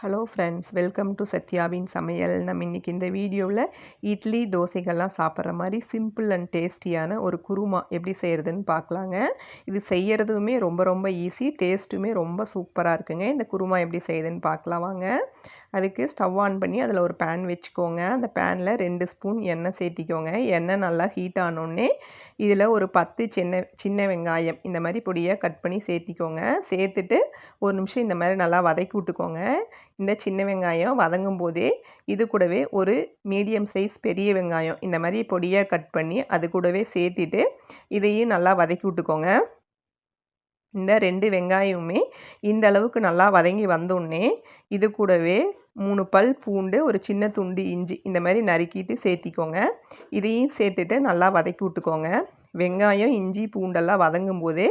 Hello friends welcome to சத்யாவின் சமையல் நம்ம இன்றைக்கி இந்த வீடியோவில் இட்லி தோசைகள்லாம் சாப்பிட்ற மாதிரி சிம்பிள் அண்ட் டேஸ்டியான ஒரு குருமா எப்படி செய்கிறதுன்னு பார்க்கலாங்க. இது செய்கிறதுமே ரொம்ப ரொம்ப ஈஸி டேஸ்ட்டுமே ரொம்ப சூப்பராக இருக்குங்க. இந்த குருமா எப்படி செய்யுதுன்னு பார்க்கலாம் வாங்க. அதுக்கு ஸ்டவ் ஆன் பண்ணி அதில் ஒரு பேன் வச்சுக்கோங்க. அந்த பேனில் ரெண்டு ஸ்பூன் எண்ணெய் சேர்த்திக்கோங்க. எண்ணெய் நல்லா ஹீட் ஆனோடனே இதில் ஒரு பத்து சின்ன சின்ன வெங்காயம் இந்த மாதிரி பொடியாக கட் பண்ணி சேர்த்திக்கோங்க. சேர்த்துட்டு ஒரு நிமிஷம் இந்த மாதிரி நல்லா வதக்கி விட்டுக்கோங்க. இந்த சின்ன வெங்காயம் வதங்கும் போதே இது கூடவே ஒரு மீடியம் சைஸ் பெரிய வெங்காயம் இந்த மாதிரி பொடியாக கட் பண்ணி அது கூடவே சேர்த்திட்டு இதையும் நல்லா வதக்கி விட்டுக்கோங்க. இந்த ரெண்டு வெங்காயமுமே இந்த அளவுக்கு நல்லா வதங்கி வந்தோடனே இது கூடவே மூணு பல் பூண்டு ஒரு சின்ன துண்டு இஞ்சி இந்த மாதிரி நறுக்கிட்டு சேர்த்திக்கோங்க. இதையும் சேர்த்துட்டு நல்லா வதக்கி விட்டுக்கோங்க. வெங்காயம் இஞ்சி பூண்டெல்லாம் வதங்கும் போதே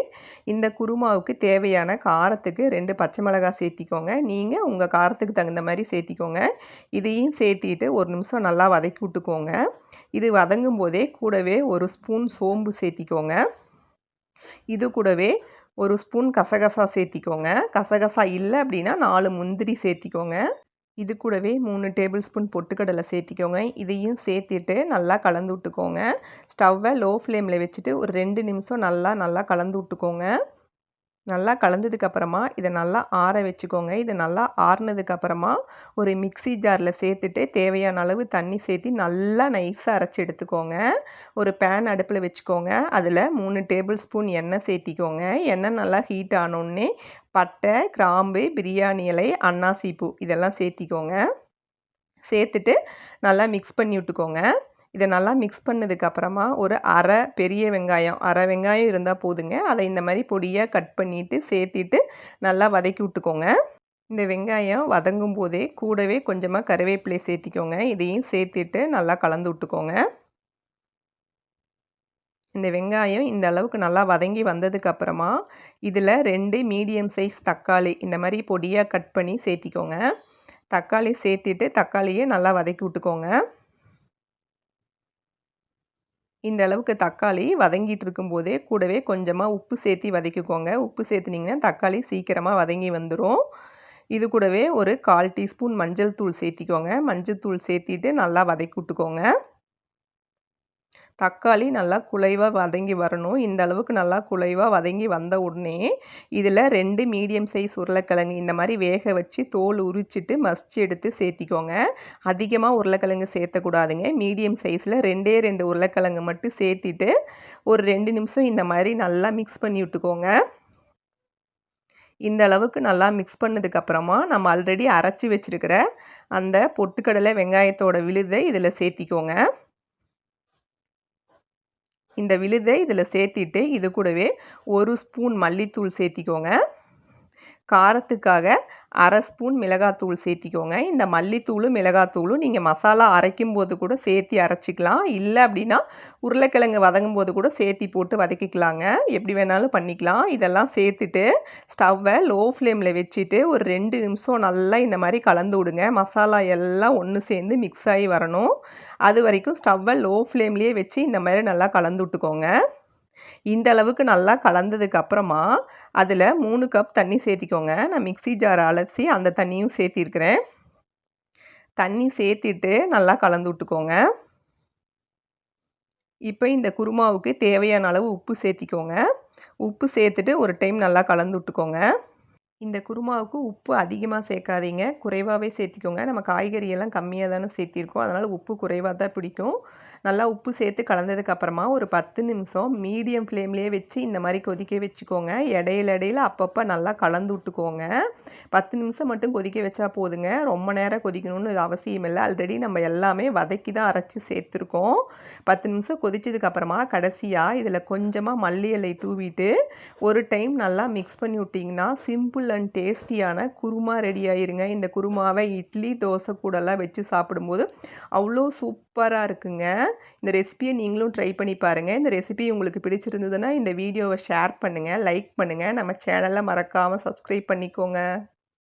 இந்த குருமாவுக்கு தேவையான காரத்துக்கு ரெண்டு பச்சை மிளகாய் சேர்த்திக்கோங்க. நீங்கள் உங்கள் காரத்துக்கு தகுந்த மாதிரி சேர்த்திக்கோங்க. இதையும் சேர்த்திட்டு ஒரு நிமிஷம் நல்லா வதக்கி விட்டுக்கோங்க. இது வதங்கும் போதே கூடவே ஒரு ஸ்பூன் சோம்பு சேர்த்திக்கோங்க. இது கூடவே ஒரு ஸ்பூன் கசகசா சேர்த்திக்கோங்க. கசகசா இல்லை அப்படின்னா நாலு முந்திரி சேர்த்திக்கோங்க. இது கூடவே மூணு டேபிள் ஸ்பூன் பொட்டுக்கடலை சேர்த்திக்கோங்க. இதையும் சேர்த்துட்டு நல்லா கலந்து விட்டுக்கோங்க. ஸ்டவ்வை லோ ஃப்ளேமில் வச்சுட்டு ஒரு ரெண்டு நிமிஷம் நல்லா நல்லா கலந்து விட்டுக்கோங்க. நல்லா கலந்ததுக்கப்புறமா இதை நல்லா ஆற வச்சுக்கோங்க. இது நல்லா ஆறுனதுக்கப்புறமா ஒரு மிக்சி ஜாரில் சேர்த்துட்டு தேவையான அளவு தண்ணி சேர்த்து நல்லா நைஸாக அரைச்சி எடுத்துக்கோங்க. ஒரு பேன் அடுப்பில் வச்சுக்கோங்க. அதில் மூணு டேபிள் ஸ்பூன் எண்ணெய் சேர்த்திக்கோங்க. எண்ணெய் நல்லா ஹீட் ஆனோடனே பட்டை கிராம்பு பிரியாணி இலை அன்னாசி பூ இதெல்லாம் சேர்த்திக்கோங்க. சேர்த்துட்டு நல்லா மிக்ஸ் பண்ணி விட்டுக்கோங்க. இதை நல்லா மிக்ஸ் பண்ணதுக்கப்புறமா ஒரு அரை பெரிய வெங்காயம் அரை வெங்காயம் இருந்தால் போதுங்க. அதை இந்த மாதிரி பொடியாக கட் பண்ணிவிட்டு சேர்த்திட்டு நல்லா வதக்கி விட்டுக்கோங்க. இந்த வெங்காயம் வதங்கும் போதே கூடவே கொஞ்சமாக கருவேப்பிலை சேர்த்திக்கோங்க. இதையும் சேர்த்துட்டு நல்லா கலந்து விட்டுக்கோங்க. இந்த வெங்காயம் இந்த அளவுக்கு நல்லா வதங்கி வந்ததுக்கப்புறமா இதில் ரெண்டு மீடியம் சைஸ் தக்காளி இந்த மாதிரி பொடியாக கட் பண்ணி சேர்த்திக்கோங்க. தக்காளி சேர்த்திட்டு தக்காளியை நல்லா வதக்கி விட்டுக்கோங்க. இந்த அளவுக்கு தக்காளி வதங்கிட்டு இருக்கும்போதே கூடவே கொஞ்சமாக உப்பு சேர்த்தி வதக்கிக்கோங்க. உப்பு சேர்த்துனிங்கன்னா தக்காளி சீக்கிரமாக வதங்கி வந்துடும் இது கூடவே ஒரு கால் டீஸ்பூன் மஞ்சள் தூள் சேர்த்திக்கோங்க. மஞ்சள் தூள் சேர்த்திட்டு நல்லா வதக்கி விட்டுக்கோங்க. தக்காளி நல்லா குலைவாக வதங்கி வரணும். இந்த அளவுக்கு நல்லா குலைவாக வதங்கி வந்த உடனே இதில் ரெண்டு மீடியம் சைஸ் உருளைக்கிழங்கு இந்த மாதிரி வேக வச்சு தோல் உரிச்சிட்டு மசிச்சு எடுத்து சேர்த்திக்கோங்க. அதிகமாக உருளைக்கிழங்கு சேர்த்தக்கூடாதுங்க மீடியம் சைஸில் ரெண்டே ரெண்டு உருளைக்கிழங்கு மட்டும் சேர்த்திட்டு ஒரு ரெண்டு நிமிஷம் இந்த மாதிரி நல்லா மிக்ஸ் பண்ணி விட்டுக்கோங்க. இந்த அளவுக்கு நல்லா மிக்ஸ் பண்ணதுக்கப்புறமா நம்ம ஆல்ரெடி அரைச்சி வச்சுருக்கிற அந்த பொட்டுக்கடலை வெங்காயத்தோட விழுதை இதில் சேர்த்திக்கோங்க. இந்த விழுதை இதில் சேர்த்திட்டு இது கூடவே ஒரு ஸ்பூன் மல்லித்தூள் சேர்த்திக்கோங்க. காரத்துக்காக அரை ஸ்பூன் மிளகாத்தூள் சேர்த்திக்கோங்க. இந்த மல்லித்தூளும் மிளகாத்தூளும் நீங்கள் மசாலா அரைக்கும் போது கூட சேர்த்தி அரைச்சிக்கலாம். இல்லை அப்படின்னா உருளைக்கிழங்கு வதங்கும் போது கூட சேர்த்தி போட்டு வதக்கிக்கலாங்க. எப்படி வேணாலும் பண்ணிக்கலாம். இதெல்லாம் சேர்த்துட்டு ஸ்டவ்வை லோ ஃப்ளேமில் வச்சுட்டு ஒரு ரெண்டு நிமிஷம் நல்லா இந்த மாதிரி கலந்து விடுங்க. மசாலா எல்லாம் ஒன்று சேர்ந்து மிக்ஸ் ஆகி வரணும். அது வரைக்கும் ஸ்டவ்வை லோ ஃப்ளேம்லேயே வச்சு இந்த மாதிரி நல்லா கலந்து விட்டுக்கோங்க. இந்த அளவுக்கு நல்லா கலந்ததுக்கு அப்புறமா அதில் மூணு கப் தண்ணி சேர்த்திக்கோங்க. நான் மிக்சி ஜார் அலசி அந்த தண்ணியும் சேர்த்திருக்கிறேன். தண்ணி சேர்த்திட்டு நல்லா கலந்து விட்டுக்கோங்க. இப்போ இந்த குருமாவுக்கு தேவையான அளவு உப்பு சேர்த்திக்கோங்க. உப்பு சேர்த்துட்டு ஒரு டைம் நல்லா கலந்து விட்டுக்கோங்க. இந்த குருமாவுக்கு உப்பு அதிகமாக சேர்க்காதீங்க. குறைவாகவே சேர்த்திக்கோங்க. நம்ம காய்கறியெல்லாம் கம்மியாக தானே சேர்த்திருக்கோம். அதனால் உப்பு குறைவாக தான் பிடிக்கும். நல்லா உப்பு சேர்த்து கலந்ததுக்கப்புறமா ஒரு பத்து நிமிஷம் மீடியம் ஃப்ளேம்லேயே வச்சு இந்த மாதிரி கொதிக்க வச்சுக்கோங்க. இடையில இடையில அப்பப்போ நல்லா கலந்து விட்டுக்கோங்க. பத்து நிமிஷம் மட்டும் கொதிக்க வச்சா போதுங்க. ரொம்ப நேரம் கொதிக்கணும்னு இது அவசியம் இல்லை. ஆல்ரெடி நம்ம எல்லாமே வதக்கி தான் அரைச்சி சேர்த்துருக்கோம். பத்து நிமிஷம் கொதிச்சதுக்கப்புறமா கடைசியாக இதில் கொஞ்சமாக மல்லி இலை தூவிட்டு ஒரு டைம் நல்லா மிக்ஸ் பண்ணி விட்டிங்கன்னா சிம்பிள் சிம்பிள் அண்ட் டேஸ்டியான குருமா ரெடி ஆயிருங்க. இந்த குருமாவை இட்லி தோசை கூடலாம் வச்சு சாப்பிடும்போது அவ்வளோ சூப்பராக இருக்குங்க. இந்த ரெசிபியை நீங்களும் ட்ரை பண்ணி பாருங்கள் இந்த ரெசிபி உங்களுக்கு பிடிச்சிருந்ததுன்னா இந்த வீடியோவை ஷேர் பண்ணுங்கள் லைக் பண்ணுங்கள் நம்ம சேனலை மறக்காமல் சப்ஸ்கிரைப் பண்ணிக்கோங்க.